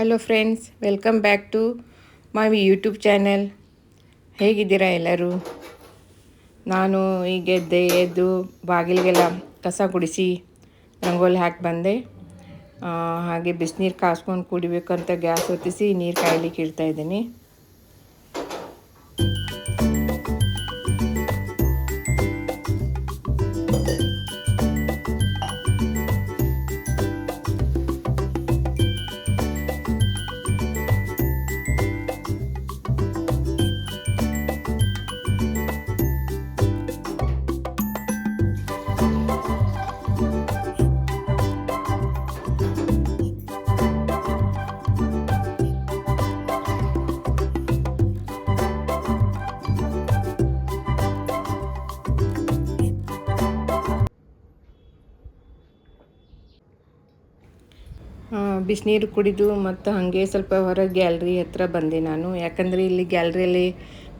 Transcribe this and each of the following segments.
Hello friends welcome back to my YouTube channel ಹೇಗಿದ್ದೀರಾ ಎಲ್ಲರೂ? ನಾನು ಈಗ ಎದ್ದೆ, ಎದ್ದು ಬಾಗಿಲಿಗೆಲ್ಲ ಕಸ ಕುಡಿಸಿ ರಂಗೋಲಿ ಹಾಕಿ ಬಂದೆ. ಹಾಗೆ ಬಿಸಿನೀರು ಕಾಸ್ಕೊಂಡು ಕುಡಿಬೇಕಂತ ಗ್ಯಾಸ್ ಹೊತ್ತಿಸಿ ನೀರು ಕಾಯ್ಲಿಕ್ಕೆ ಇಡ್ತಾ ಬಿಸಿನೀರು ಕುಡಿದು ಮತ್ತು ಹಾಗೆ ಸ್ವಲ್ಪ ಹೊರಗೆ ಗ್ಯಾಲ್ರಿ ಹತ್ರ ಬಂದೆ ನಾನು. ಯಾಕಂದರೆ ಇಲ್ಲಿ ಗ್ಯಾಲ್ರಿಯಲ್ಲಿ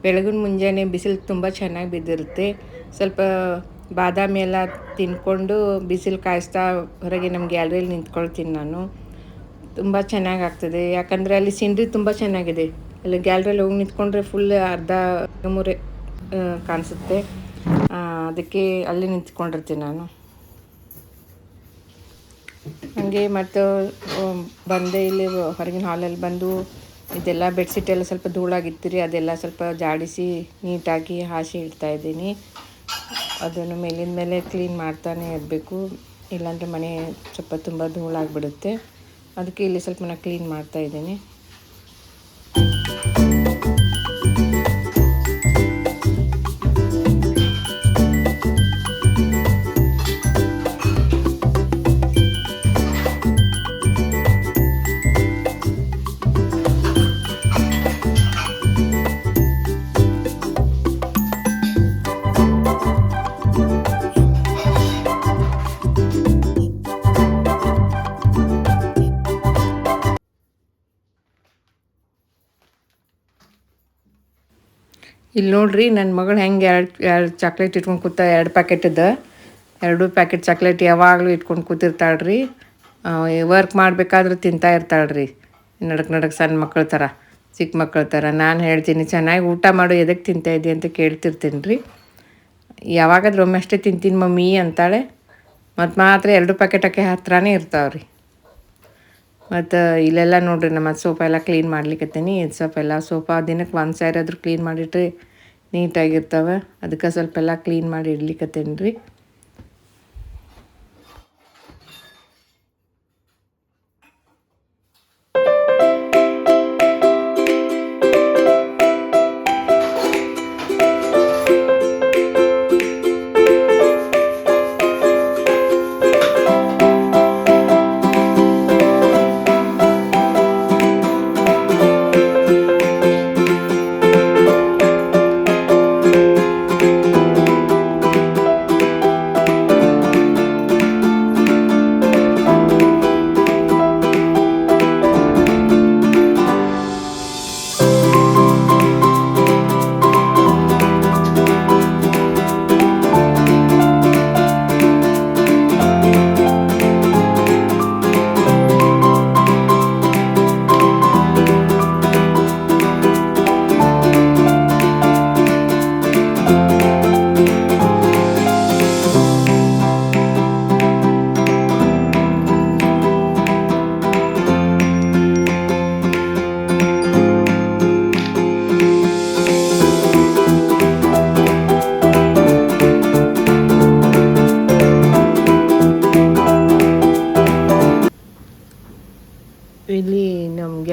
ಬೆಳಗಿನ ಮುಂಜಾನೆ ಬಿಸಿಲು ತುಂಬ ಚೆನ್ನಾಗಿ ಬಿದ್ದಿರುತ್ತೆ. ಸ್ವಲ್ಪ ಬಾದಾಮಿ ಎಲ್ಲ ತಿನ್ಕೊಂಡು ಬಿಸಿಲು ಕಾಯಿಸ್ತಾ ಹೊರಗೆ ನಮ್ಮ ಗ್ಯಾಲ್ರಿಯಲ್ಲಿ ನಿಂತ್ಕೊಳ್ತೀನಿ ನಾನು. ತುಂಬ ಚೆನ್ನಾಗಿ ಆಗ್ತದೆ. ಯಾಕಂದರೆ ಅಲ್ಲಿ ಸೀನ್ರಿ ತುಂಬ ಚೆನ್ನಾಗಿದೆ. ಅಲ್ಲಿ ಗ್ಯಾಲ್ರಿಯಲ್ಲಿ ಹೋಗಿ ನಿಂತ್ಕೊಂಡ್ರೆ ಫುಲ್ ಅರ್ಧ ಮೂರೆ ಕಾಣಿಸುತ್ತೆ. ಅದಕ್ಕೆ ಅಲ್ಲಿ ನಿಂತ್ಕೊಂಡಿರ್ತೀನಿ ನಾನು. ಹಾಗೆ ಮತ್ತು ಬಂದೆ ಇಲ್ಲಿ ಹೊರಗಿನ ಹಾಲಲ್ಲಿ ಬಂದು ಇದೆಲ್ಲ ಬೆಡ್ಶೀಟ್ ಎಲ್ಲ ಸ್ವಲ್ಪ ಧೂಳಾಗಿತ್ತು ರೀ ಅದೆಲ್ಲ ಸ್ವಲ್ಪ ಜಾಡಿಸಿ ನೀಟಾಗಿ ಹಾಸಿ ಇಡ್ತಾ ಇದ್ದೀನಿ. ಅದನ್ನು ಮೇಲಿನ ಮೇಲೆ ಕ್ಲೀನ್ ಮಾಡ್ತಾನೆ ಇರಬೇಕು. ಇಲ್ಲಾಂದರೆ ಮನೆ ಸ್ವಲ್ಪ ತುಂಬ ಧೂಳಾಗಿಬಿಡುತ್ತೆ. ಅದಕ್ಕೆ ಇಲ್ಲಿ ಸ್ವಲ್ಪ ನಾನು ಕ್ಲೀನ್ ಮಾಡ್ತಾ ಇದ್ದೀನಿ. ಇಲ್ಲಿ ನೋಡ್ರಿ ನನ್ನ ಮಗಳು ಹೆಂಗೆ ಎರಡು ಎರಡು ಚಾಕ್ಲೇಟ್ ಇಟ್ಕೊಂಡು ಕೂತ, ಎರಡು ಪ್ಯಾಕೆಟದ ಎರಡು ಪ್ಯಾಕೆಟ್ ಚಾಕ್ಲೇಟ್ ಯಾವಾಗಲೂ ಇಟ್ಕೊಂಡು ಕೂತಿರ್ತಾಳ್ರಿ. ವರ್ಕ್ ಮಾಡಬೇಕಾದ್ರೆ ತಿಂತಾ ಇರ್ತಾಳ್ರಿ. ನಡಕ್ ನಡಕ್ ಸಣ್ಣ ಮಕ್ಕಳ ಥರ ಚಿಕ್ಕ ಮಕ್ಕಳ ಥರ ನಾನು ಹೇಳ್ತೀನಿ, ಚೆನ್ನಾಗಿ ಊಟ ಮಾಡು ಎದಕ್ಕೆ ತಿಂತಾ ಇದ್ದಿ ಅಂತ ಕೇಳ್ತಿರ್ತೀನಿ ರೀ ಯಾವಾಗಾದ್ರೂ ಒಮ್ಮೆ ಅಷ್ಟೇ ತಿಂತೀನಿ ಮಮ್ಮಿ ಅಂತಾಳೆ. ಮತ್ತು ಮಾತ್ರ ಎರಡು ಪ್ಯಾಕೆಟ್ ಹಾಕಿ ಹತ್ರನೇ ಇರ್ತಾವ್ರಿ. ಮತ್ತು, ಇಲ್ಲೆಲ್ಲ ನೋಡ್ರಿ, ನಮ್ಮ ಸೋಫಾ ಎಲ್ಲ ಕ್ಲೀನ್ ಮಾಡ್ಲಿಕ್ಕತ್ತೀನಿ ಇದು ಎಲ್ಲ ಸೋಫಾ ದಿನಕ್ಕೆ ಒಂದು ಸಾರಿ ಆದರೂ ಕ್ಲೀನ್ ಮಾಡಿಟ್ರೆ ನೀಟಾಗಿರ್ತವೆ. ಅದಕ್ಕೆ ಸ್ವಲ್ಪ ಎಲ್ಲ ಕ್ಲೀನ್ ಮಾಡಿ ಇಡ್ಲಿಕ್ಕತ್ತೇನೆ ರೀ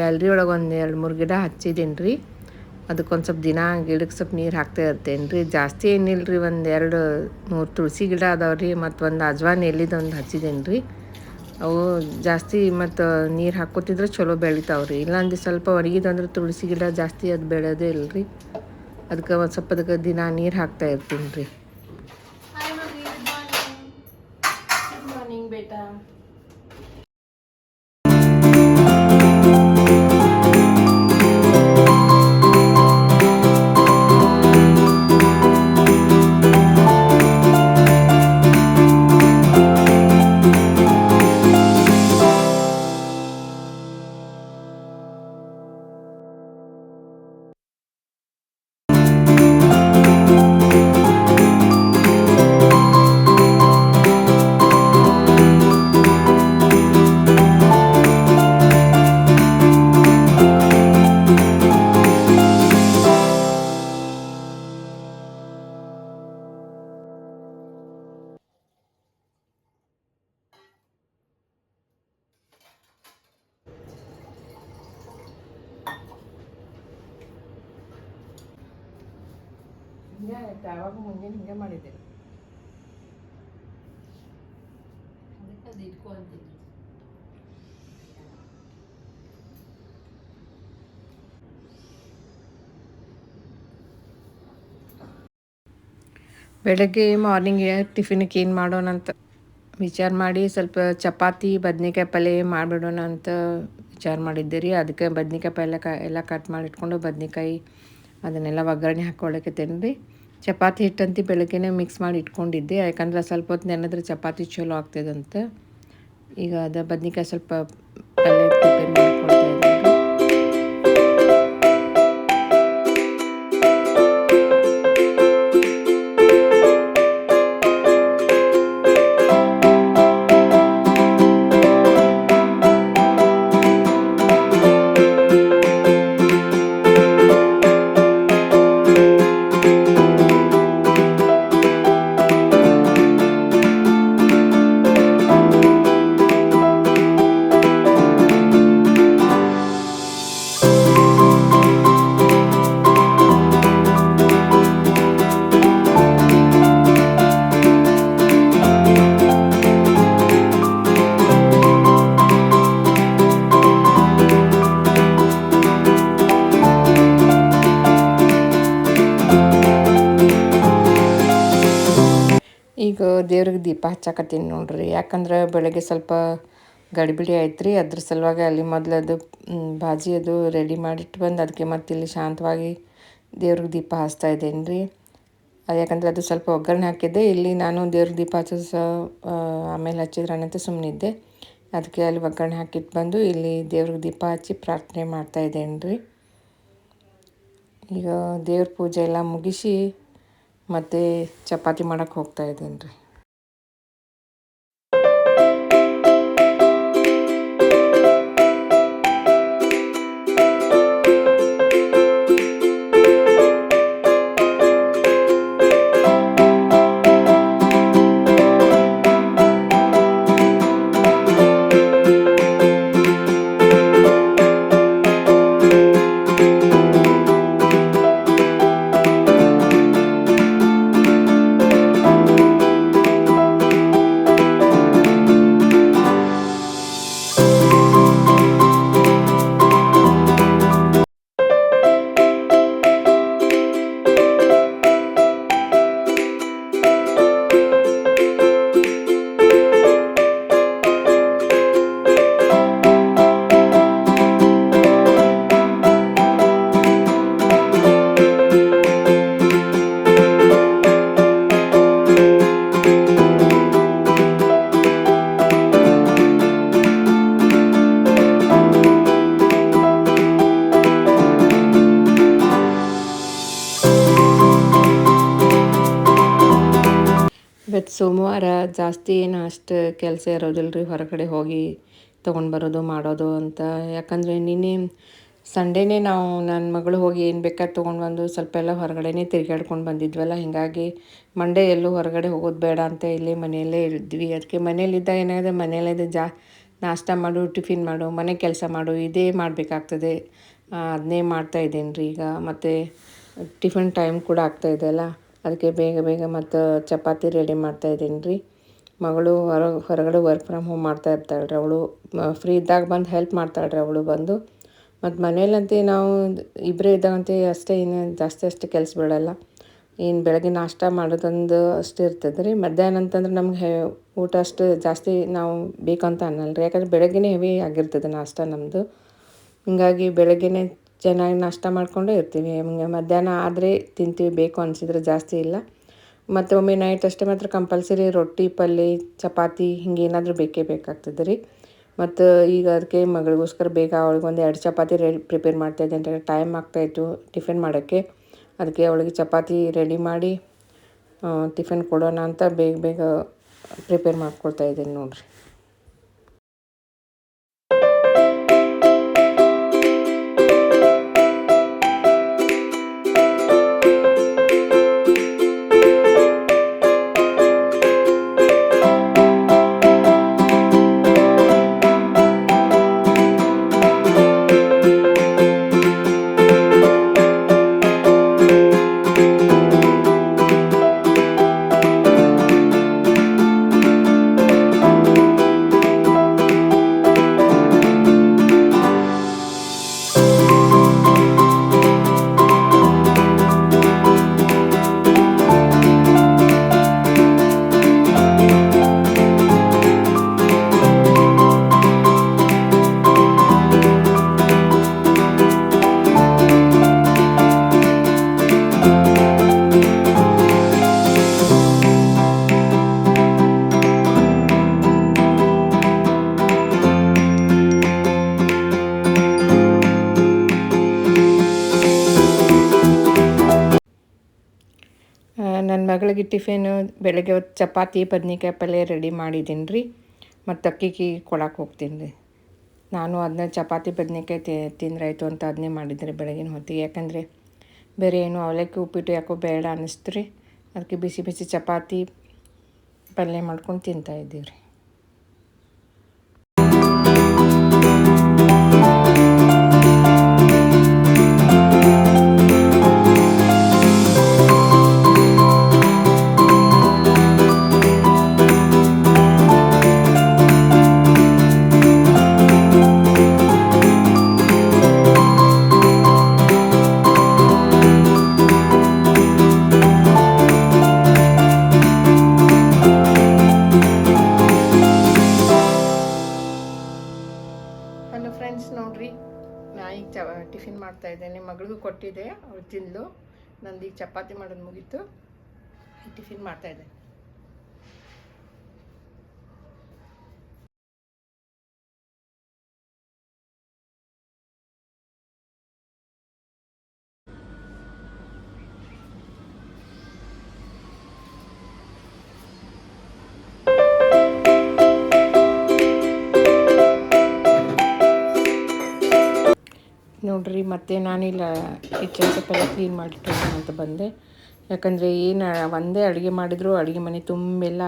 ಗ್ಯಾಲ್ರಿ ಒಳಗೆ ಒಂದು ಎರಡು ಮೂರು ಗಿಡ ಹಚ್ಚಿದ್ದೀನಿ ರೀ ಅದಕ್ಕೊಂದು ಸ್ವಲ್ಪ ದಿನ ಗಿಡಕ್ಕೆ ಸ್ವಲ್ಪ ನೀರು ಹಾಕ್ತಾ ಇರ್ತೇನೆ ರೀ ಜಾಸ್ತಿ ಏನಿಲ್ಲ ರೀ ಒಂದು ಎರಡು ಮೂರು ತುಳಸಿ ಗಿಡ ಅದಾವೆ ರೀ ಮತ್ತು ಒಂದು ಅಜ್ವಾನ್ ಎಲ್ಲಿದ್ದು ಒಂದು ಹಚ್ಚಿದ್ದೀನಿ ರೀ ಅವು ಜಾಸ್ತಿ ಮತ್ತು ನೀರು ಹಾಕೋತಿದ್ರೆ ಚಲೋ ಬೆಳಿತಾವೆ ರೀ ಇಲ್ಲಾಂದ್ರೆ ಸ್ವಲ್ಪ ಒಣಗಿದಂದ್ರೆ ತುಳಸಿ ಗಿಡ ಜಾಸ್ತಿ ಅದು ಬೆಳೆಯೋದೇ ಇಲ್ಲ ರೀ ಅದಕ್ಕೆ ಒಂದು ಸ್ವಲ್ಪ ಅದಕ್ಕೆ ದಿನ ನೀರು ಹಾಕ್ತಾ ಇರ್ತೀನಿ ರೀ. Good ಹಿಂಗೆ ಆಯ್ತು ಆವಾಗ ಮುಂಜಾನೆ ಹಿಂಗೆ ಮಾಡಿದ್ದೆ. ಅದಕ್ಕೆ ಅದು ಇಟ್ಕೊ ಅಂತೀನಿ ಬೆಳಗ್ಗೆ ಮಾರ್ನಿಂಗ್ ಟಿಫಿನ್ಗೆ ಏನು ಮಾಡೋಣ ಅಂತ ವಿಚಾರ ಮಾಡಿ ಸ್ವಲ್ಪ ಚಪಾತಿ ಬದನೆಕಾಯಿ ಪಲ್ಯ ಮಾಡಿಬಿಡೋಣ ಅಂತ ವಿಚಾರ ಮಾಡಿದ್ದೆ ರೀ. ಅದಕ್ಕೆ ಬದ್ನಿಕಾಯಿ ಪಲ್ಯ ಕ ಎಲ್ಲ ಕಟ್ ಮಾಡಿ ಇಟ್ಕೊಂಡು ಬದ್ನಿಕಾಯಿ ಅದನ್ನೆಲ್ಲ ಒಗ್ಗರಣೆ ಹಾಕ್ಕೊಳ್ಳೋಕತ್ತೇನೆ ರೀ ಚಪಾತಿ ಹಿಟ್ಟಂತಿ ಬೆಳಗ್ಗೆನೇ ಮಿಕ್ಸ್ ಮಾಡಿ ಇಟ್ಕೊಂಡಿದ್ದೆ. ಯಾಕಂದ್ರೆ ಸ್ವಲ್ಪ ಹೊತ್ತು ನೆನೆದ್ರೆ ಚಪಾತಿ ಚಲೋ ಆಗ್ತದಂತ. ಈಗ ಅದು ಬದ್ನಿಕಾಯಿ ಸ್ವಲ್ಪ ಪಲ್ಯ ಪ್ರಿಪೇರ್ ಮಾಡ್ಕೊಳ್ತಾ ಈಗ ದೇವ್ರಿಗೆ ದೀಪ ಹಚ್ಚಾಕತ್ತೀನಿ ನೋಡ್ರಿ. ಯಾಕಂದ್ರೆ ಬೆಳಗ್ಗೆ ಸ್ವಲ್ಪ ಗಡಿಬಿಡಿ ಆಯ್ತು ರೀ ಅದ್ರ ಸಲುವಾಗಿ ಅಲ್ಲಿ ಮೊದಲು ಅದು ಬಾಜಿ ಅದು ರೆಡಿ ಮಾಡಿಟ್ಟು ಬಂದು ಅದಕ್ಕೆ ಮತ್ತೆ ಇಲ್ಲಿ ಶಾಂತವಾಗಿ ದೇವ್ರಿಗೆ ದೀಪ ಹಚ್ತಾ ಇದ್ದೇನೆ ರೀ. ಯಾಕಂದ್ರೆ ಅದು ಸ್ವಲ್ಪ ಒಗ್ಗರಣೆ ಹಾಕಿದ್ದೆ. ಇಲ್ಲಿ ನಾನು ದೇವ್ರಿಗೆ ದೀಪ ಹಚ್ಚ ಆಮೇಲೆ ಹಚ್ಚಿದ್ರೆ ಆಮೇಲೆ ಹಚ್ಚಿದ್ರಾನಂತ ಸುಮ್ಮನಿದ್ದೆ ಅದಕ್ಕೆ ಅಲ್ಲಿ ಒಗ್ಗರಣೆ ಹಾಕಿಟ್ಟು ಬಂದು ಇಲ್ಲಿ ದೇವ್ರಿಗೆ ದೀಪ ಹಚ್ಚಿ ಪ್ರಾರ್ಥನೆ ಮಾಡ್ತಾ ಇದ್ದೇನೆ ರೀ. ಈಗ ದೇವ್ರ ಪೂಜೆ ಎಲ್ಲ ಮುಗಿಸಿ ಮತ್ತೆ ಚಪಾತಿ ಮಾಡಕ್ಕೆ ಹೋಗ್ತಾ ಇದ್ದೀನಿ ರೀ ಜಾಸ್ತಿ ಏನು ಅಷ್ಟು ಕೆಲಸ ಇರೋದಿಲ್ಲ ರೀ, ಹೊರಗಡೆ ಹೋಗಿ ತೊಗೊಂಡು ಬರೋದು, ಮಾಡೋದು ಅಂತ. ಯಾಕಂದರೆ ನಿನ್ನೆ ಸಂಡೇನೇ ನಾವು ನನ್ನ ಮಗಳು ಹೋಗಿ ಏನು ಬೇಕಾದ್ರೆ ತೊಗೊಂಡು ಬಂದು ಸ್ವಲ್ಪ ಎಲ್ಲ ಹೊರಗಡೆನೇ ತಿರುಗಾಡ್ಕೊಂಡು ಬಂದಿದ್ವಲ್ಲ. ಹೀಗಾಗಿ ಮಂಡೇ ಎಲ್ಲೂ ಹೊರಗಡೆ ಹೋಗೋದು ಬೇಡ ಅಂತ ಇಲ್ಲಿ ಮನೆಯಲ್ಲೇ ಇದ್ವಿ. ಅದಕ್ಕೆ ಮನೇಲಿದ್ದಾಗ ಏನಾಗಿದೆ ಮನೆಯಲ್ಲೇ ಜಾ, ನಾಷ್ಟ ಮಾಡು, ಟಿಫಿನ್ ಮಾಡು, ಮನೆ ಕೆಲಸ ಮಾಡು, ಇದೇ ಮಾಡಬೇಕಾಗ್ತದೆ. ಅದನ್ನೇ ಮಾಡ್ತಾ ಇದ್ದೀನಿ ರೀ ಈಗ. ಮತ್ತು ಟಿಫಿನ್ ಟೈಮ್ ಕೂಡ ಆಗ್ತಾ ಇದೆ ಅಲ್ಲ. ಅದಕ್ಕೆ ಬೇಗ ಬೇಗ ಮತ್ತು ಚಪಾತಿ ರೆಡಿ ಮಾಡ್ತಾ ಇದ್ದೀನಿ ರೀ. ಮಗಳು ಹೊರ, ಹೊರಗಡೆ ವರ್ಕ್ ಫ್ರಮ್ ಹೋಮ್ ಮಾಡ್ತಾ ಇರ್ತಾಳೆ ರೀ ಅವಳು ಫ್ರೀ ಇದ್ದಾಗ ಬಂದು ಹೆಲ್ಪ್ ಮಾಡ್ತಾಳೆ ರೀ ಅವಳು ಬಂದು. ಮತ್ತು ಮನೇಲಂತೆ ನಾವು ಇಬ್ಬರೇ ಇದ್ದಾಗಂತೆ ಅಷ್ಟೇ ಏನು ಜಾಸ್ತಿ ಅಷ್ಟು ಕೆಲಸ ಬೀಳಲ್ಲ ಏನು ಬೆಳಗ್ಗೆ ನಾಷ್ಟ ಮಾಡೋದೊಂದು ಅಷ್ಟು ಇರ್ತದೆ ರೀ. ಮಧ್ಯಾಹ್ನ ಅಂತಂದ್ರೆ ನಮ್ಗೆ ಹೆ, ಊಟ ಅಷ್ಟು ಜಾಸ್ತಿ ನಾವು ಬೇಕಂತ ಅನ್ನಲ್ಲ ರೀ ಯಾಕಂದ್ರೆ ಬೆಳಗ್ಗೆನೇ ಹೆವಿ ಆಗಿರ್ತದೆ ನಾಷ್ಟ ನಮ್ಮದು ಹಿಂಗಾಗಿ ಬೆಳಗ್ಗೆನೇ ಚೆನ್ನಾಗಿ ನಾಷ್ಟ ಮಾಡಿಕೊಂಡೇ ಇರ್ತೀವಿ. ಮಧ್ಯಾಹ್ನ ಆದರೆ ತಿಂತೀವಿ, ಬೇಕು ಅನಿಸಿದ್ರೆ ಜಾಸ್ತಿ ಇಲ್ಲ. ಮತ್ತು ಒಮ್ಮೆ ನೈಟ್ ಅಷ್ಟೇ ಮಾತ್ರ ಕಂಪಲ್ಸರಿ ರೊಟ್ಟಿ ಪಲ್ಯ ಚಪಾತಿ ಹಿಂಗೆ ಏನಾದರೂ ಬೇಕೇ ಬೇಕಾಗ್ತದೆ ರೀ. ಮತ್ತು ಈಗ ಅದಕ್ಕೆ ಮಗಳಿಗೋಸ್ಕರ ಬೇಗ ಅವಳಿಗೆ ಒಂದು ಎರಡು ಚಪಾತಿ ರೆಡಿ ಪ್ರಿಪೇರ್ ಮಾಡ್ತಾಯಿದ್ದೆ ಅಂತ ಟೈಮ್ ಆಗ್ತಾಯಿತ್ತು ಟಿಫಿನ್ ಮಾಡೋಕ್ಕೆ. ಅದಕ್ಕೆ ಅವಳಿಗೆ ಚಪಾತಿ ರೆಡಿ ಮಾಡಿ ಟಿಫಿನ್ ಕೊಡೋಣ ಅಂತ ಬೇಗ ಬೇಗ ಪ್ರಿಪೇರ್ ಮಾಡ್ಕೊಳ್ತಾ ಇದ್ದೀನಿ ನೋಡಿರಿ. ಮಗಳಿಗೆ ಟಿಫಿನ್ ಬೆಳಗ್ಗೆ ಹೊತ್ತು ಚಪಾತಿ, ಬದ್ನಿಕಾಯಿ ಪಲ್ಯ ರೆಡಿ ಮಾಡಿದ್ದೀನಿ ರೀ ಮತ್ತು ಅಕ್ಕಿಗೆ ಕೊಡಕ್ಕೆ ಹೋಗ್ತೀನಿ. ರೀ ನಾನು ಅದನ್ನ ಚಪಾತಿ, ಬದ್ನಿಕಾಯಿ ತಿಂದ್ರಾಯ್ತು ಅಂತ ಅದನ್ನೇ ಮಾಡಿದ್ರಿ ಬೆಳಗಿನ ಹೊತ್ತಿಗೆ. ಯಾಕಂದರೆ ಬೇರೆ ಏನು ಅವಲಕ್ಕಿ, ಉಪ್ಪಿಟ್ಟು ಯಾಕೋ ಬೇಡ ಅನ್ನಿಸ್ತು ರೀ ಅದಕ್ಕೆ ಬಿಸಿ ಬಿಸಿ ಚಪಾತಿ, ಪಲ್ಯ ಮಾಡ್ಕೊಂಡು ತಿಂತಾಯಿದ್ದೀವಿ ರೀ ಚಪಾತಿ ಮಾಡೋದು ಮುಗೀತು. ಟಿಫಿನ್ ಮಾಡ್ತಾ ನೋಡ್ರಿ, ಮತ್ತೆ ನಾನಿಲ್ಲ. ಕಿಚನ್ ಸ್ವಲ್ಪ ಕ್ಲೀನ್ ಮಾಡಿಟ್ಟು ಅಂತ ಬಂದೆ. ಯಾಕಂದರೆ ಏನು, ಒಂದೇ ಅಡುಗೆ ಮಾಡಿದ್ರು, ಅಡುಗೆ ಮನೆ ತುಂಬೆಲ್ಲ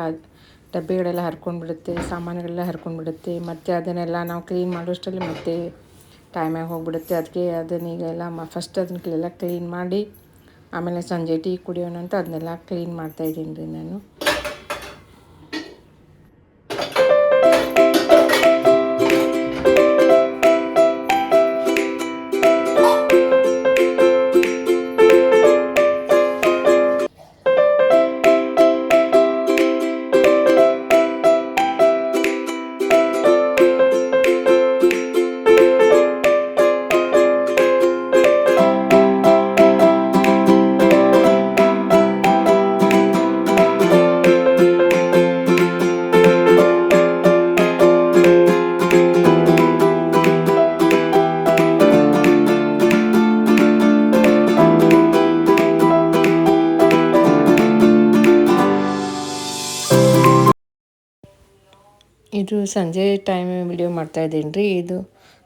ಡಬ್ಬೆಗಳೆಲ್ಲ ಹರ್ಕೊಂಡ್ಬಿಡುತ್ತೆ, ಸಾಮಾನುಗಳೆಲ್ಲ ಹರ್ಕೊಂಡ್ಬಿಡುತ್ತೆ. ಮತ್ತು ಅದನ್ನೆಲ್ಲ ನಾವು ಕ್ಲೀನ್ ಮಾಡೋಷ್ಟರಲ್ಲಿ ಮತ್ತೆ ಟೈಮಾಗಿ ಹೋಗ್ಬಿಡುತ್ತೆ. ಅದಕ್ಕೆ ಅದನ್ನೀಗೆಲ್ಲ ಮ ಫಸ್ಟ್ ಅದನ್ನೆಲ್ಲ ಕ್ಲೀನ್ ಮಾಡಿ, ಆಮೇಲೆ ಸಂಜೆ ಟೀ ಕುಡಿಯೋಣ ಅಂತ ಅದನ್ನೆಲ್ಲ ಕ್ಲೀನ್ ಮಾಡ್ತಾಯಿದ್ದೀನಿ ರೀ ನಾನು. ಸಂಜೆ ಟೈಮ್ ವಿಡಿಯೋ ಮಾಡ್ತಾ ಇದ್ದೀನಿ ರೀ. ಇದು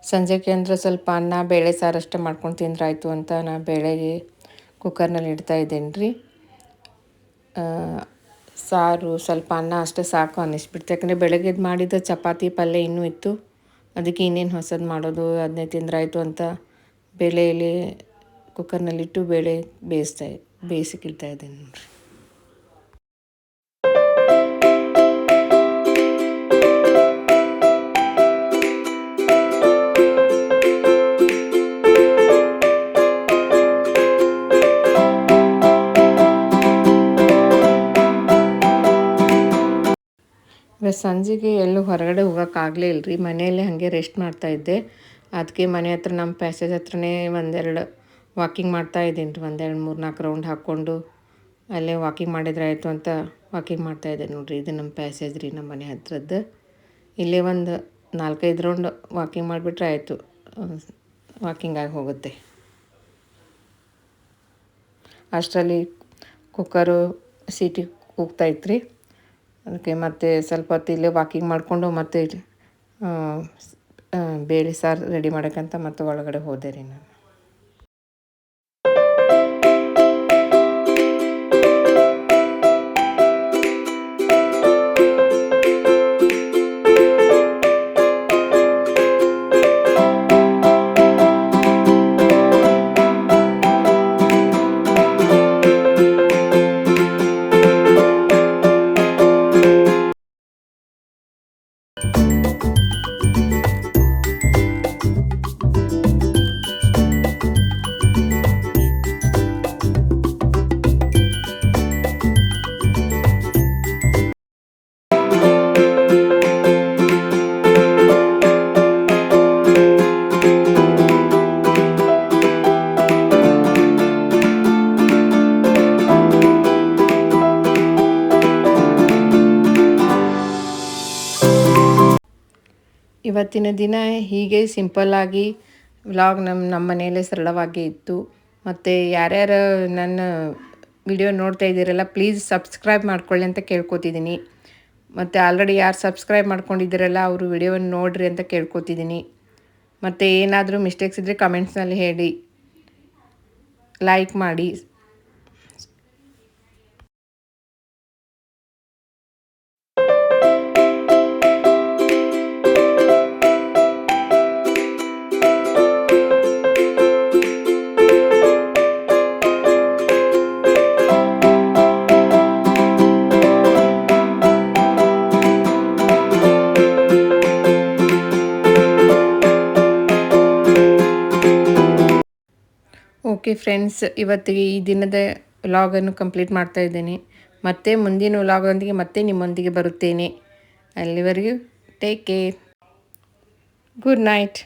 ಸಂಜೆಗೆ ಅಂದ್ರೆ ಸ್ವಲ್ಪ ಅನ್ನ, ಬೇಳೆ, ಸಾರು ಅಷ್ಟೇ ಮಾಡ್ಕೊಂಡು ತಿಂದ್ರೆ ಆಯಿತು ಅಂತ ನಾ ಬೇಳೆಗೆ ಕುಕ್ಕರ್ನಲ್ಲಿ ಇಡ್ತಾ ಇದ್ದೀನಿ ರೀ. ಸಾರು ಸ್ವಲ್ಪ ಅನ್ನ ಅಷ್ಟೇ ಸಾಕು ಅನ್ನಿಸ್ಬಿಡ್ತು. ಯಾಕಂದರೆ ಬೆಳಗ್ಗೆದು ಮಾಡಿದ ಚಪಾತಿ, ಪಲ್ಯ ಇನ್ನೂ ಇತ್ತು. ಅದಕ್ಕೆ ಇನ್ನೇನು ಹೊಸದು ಮಾಡೋದು ಅದನ್ನೇ ತಿಂದ್ರಾಯ್ತು ಅಂತ ಬೇಳೆಯಲ್ಲಿ ಕುಕ್ಕರ್ನಲ್ಲಿಟ್ಟು ಬೇಳೆ ಬೇಯಿಸ್ತಾ ಬೇಯಿಸಿಕ್ಕಿಡ್ತಾ ಇದ್ದೀನಿ ನೋಡ್ರಿ. ಇವತ್ತು ಸಂಜೆಗೆ ಎಲ್ಲೂ ಹೊರಗಡೆ ಹೋಗೋಕ್ಕಾಗಲೇ ಇಲ್ಲ ರೀ ಮನೆಯಲ್ಲೇ ಹಾಗೆ ರೆಸ್ಟ್ ಮಾಡ್ತಾ ಇದ್ದೆ. ಅದಕ್ಕೆ ಮನೆ ಹತ್ರ ನಮ್ಮ ಪ್ಯಾಸೇಜ್ ಹತ್ರನೇ ಒಂದೆರಡು ವಾಕಿಂಗ್ ಮಾಡ್ತಾ ಇದ್ದೀನಿ ರೀ. ಒಂದೆರಡು ಮೂರು ನಾಲ್ಕು ರೌಂಡ್ ಹಾಕ್ಕೊಂಡು ಅಲ್ಲೇ ವಾಕಿಂಗ್ ಮಾಡಿದ್ರೆ ಆಯಿತು ಅಂತ ವಾಕಿಂಗ್ ಮಾಡ್ತಾಯಿದ್ದೆ ನೋಡಿರಿ. ಇದು ನಮ್ಮ ಪ್ಯಾಸೇಜ್ ರೀ ನಮ್ಮ ಮನೆ ಹತ್ರದ್ದು. ಇಲ್ಲೇ ಒಂದು ನಾಲ್ಕೈದು ರೌಂಡ್ ವಾಕಿಂಗ್ ಮಾಡಿಬಿಟ್ರೆ ಆಯಿತು. ವಾಕಿಂಗ್ ಆಗಿ ಹೋಗುತ್ತೆ. ಅಷ್ಟರಲ್ಲಿ ಕುಕ್ಕರು ಸೀಟಿ ಕೂಗ್ತಾಯಿತ್ತು ರೀ ಅದಕ್ಕೆ ಮತ್ತೆ ಸ್ವಲ್ಪ ಹೊತ್ತು ಇಲ್ಲೇ ವಾಕಿಂಗ್ ಮಾಡಿಕೊಂಡು ಮತ್ತೆ ಬೇಳೆ ಸಾರು ರೆಡಿ ಮಾಡೋಕ್ಕಂತ ಮತ್ತೆ ಒಳಗಡೆ ಹೋದೆ ರೀ ನಾನು. ಇವತ್ತಿನ ದಿನ ಹೀಗೆ ಸಿಂಪಲ್ಲಾಗಿ ವ್ಲಾಗ್ ನಮ್ಮ ನಮ್ಮ ಮನೆಯಲ್ಲೇ ಸರಳವಾಗಿ ಇತ್ತು. ಮತ್ತು ಯಾರ್ಯಾರು ನನ್ನ ವಿಡಿಯೋ ನೋಡ್ತಾ ಇದ್ದೀರಲ್ಲ ಪ್ಲೀಸ್ ಸಬ್ಸ್ಕ್ರೈಬ್ ಮಾಡ್ಕೊಳ್ಳಿ ಅಂತ ಕೇಳ್ಕೊತಿದ್ದೀನಿ. ಮತ್ತು ಆಲ್ರೆಡಿ ಯಾರು ಸಬ್ಸ್ಕ್ರೈಬ್ ಮಾಡ್ಕೊಂಡಿದ್ದೀರಲ್ಲ, ಅವರು ವಿಡಿಯೋವನ್ನು ನೋಡ್ರಿ ಅಂತ ಕೇಳ್ಕೊತಿದ್ದೀನಿ. ಮತ್ತು ಏನಾದರೂ ಮಿಸ್ಟೇಕ್ಸ್ ಇದ್ದರೆ ಕಮೆಂಟ್ಸ್ನಲ್ಲಿ ಹೇಳಿ. ಲೈಕ್ ಮಾಡಿ. ಓಕೆ ಫ್ರೆಂಡ್ಸ್, ಇವತ್ತಿಗೆ ಈ ದಿನದ ವ್ಲಾಗನ್ನು ಕಂಪ್ಲೀಟ್ ಮಾಡ್ತಾ ಇದ್ದೇನೆ. ಮತ್ತೆ ಮುಂದಿನ ವ್ಲಾಗದೊಂದಿಗೆ ಮತ್ತೆ ನಿಮ್ಮೊಂದಿಗೆ ಬರುತ್ತೇನೆ. ಅಲ್ಲಿವರೆಗೂ ಟೇಕ್ ಕೇರ್ ಗುಡ್ ನೈಟ್